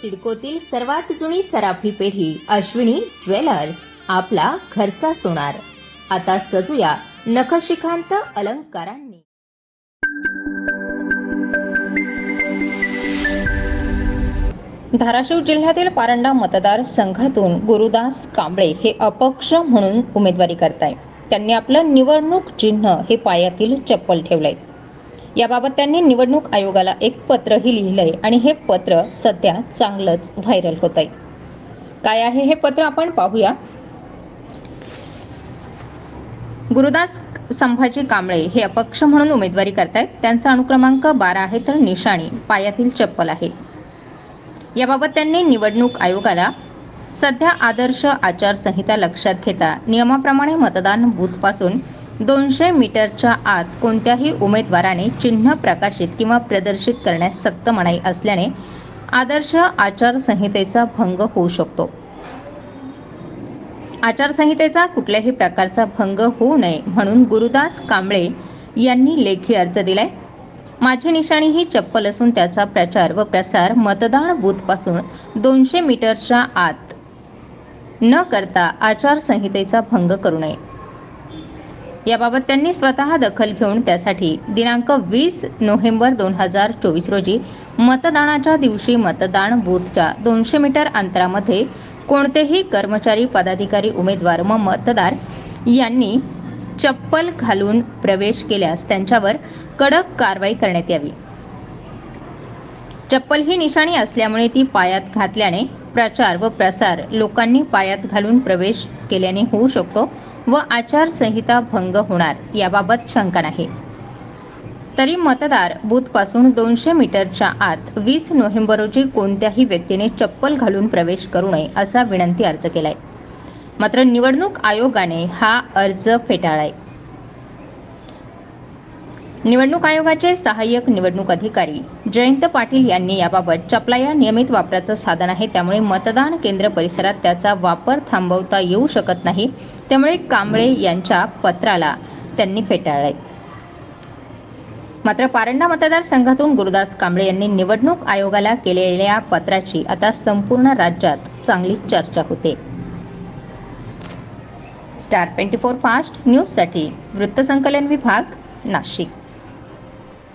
सिडकोतील सर्वात जुनी सराफी पेढी अश्विनी ज्वेलर्स आपला घरचा सोनार. आता सजूया नखशिखांत अलंकारांनी. धाराशिव जिल्ह्यातील पारंडा मतदार संघातून गुरुदास कांबळे हे अपक्ष म्हणून उमेदवारी करताय त्यांनी आपलं निवडणूक चिन्ह हे पायातील चप्पल ठेवलंय. याबाबत त्यांनी निवडणूक आयोगाला एक पत्रही लिहिलंय आणि हे पत्र सध्या चांगलंच व्हायरल होत आहे काय आहे हे पत्र आपण पाहूया. गुरुदास संभाजी कांबळे हे अपक्ष म्हणून उमेदवारी करतायत. त्यांचा अनुक्रमांक बारा आहे तर निशाणी पायातील चप्पल आहे. याबाबत त्यांनी निवडणूक आयोगाला सध्या आदर्श आचारसंहिता लक्षात घेता नियमाप्रमाणे मतदान बूथपासून दोनशे मीटरच्या आत कोणत्याही उमेदवाराने चिन्ह प्रकाशित किंवा प्रदर्शित करण्यास सक्त मनाई असल्याने आदर्श आचारसंहितेचा भंग होऊ शकतो. आचारसंहितेचा कुठल्याही प्रकारचा भंग होऊ नये म्हणून गुरुदास कांबळे यांनी लेखी अर्ज दिलाय. माझी निशाणी ही चप्पल असून त्याचा प्रचार व प्रसार मतदान बूथपासून दोनशे मीटरच्या आत न करता आचारसंहितेचा भंग करू नये. याबाबत त्यांनी स्वतः दखल घेऊन त्यासाठी दिनांक वीस नोव्हेंबर दोन हजार चोवीस रोजी मतदानाच्या दिवशी मतदान बूथच्या दोनशे मीटर अंतरामध्ये कोणतेही कर्मचारी पदाधिकारी उमेदवार व मतदार यांनी चप्पल घालून प्रवेश केल्यास त्यांच्यावर कडक कारवाई करण्यात यावी. चप्पल ही निशाणी असल्यामुळे ती पायात घातल्याने प्रचार व प्रसार लोकांनी पायात घालून प्रवेश केल्याने होऊ शकतो. व आचारसंहिता भंग होणार याबाबत शंका नाही. तरी मतदार बूथपासून दोनशे मीटरच्या आत वीस नोव्हेंबर रोजी कोणत्याही व्यक्तीने चप्पल घालून प्रवेश करू नये असा विनंती अर्ज केलाय. मात्र निवडणूक आयोगाने हा अर्ज फेटाळलाय. निवडणूक आयोगाचे सहाय्यक निवडणूक अधिकारी जयंत पाटील यांनी याबाबत चपला या नियमित वापराचं साधन आहे. त्यामुळे मतदान केंद्र परिसरात त्याचा वापर थांबवता येऊ शकत नाही. त्यामुळे कांबळे यांच्या पत्राला त्यांनी फेटाळले. मात्र पारंडा मतदारसंघातून गुरुदास कांबळे यांनी निवडणूक आयोगाला केलेल्या पत्राची आता संपूर्ण राज्यात चांगली चर्चा होते. स्टार ट्वेंटी फोर फास्ट न्यूजसाठी वृत्तसंकलन विभाग नाशिक.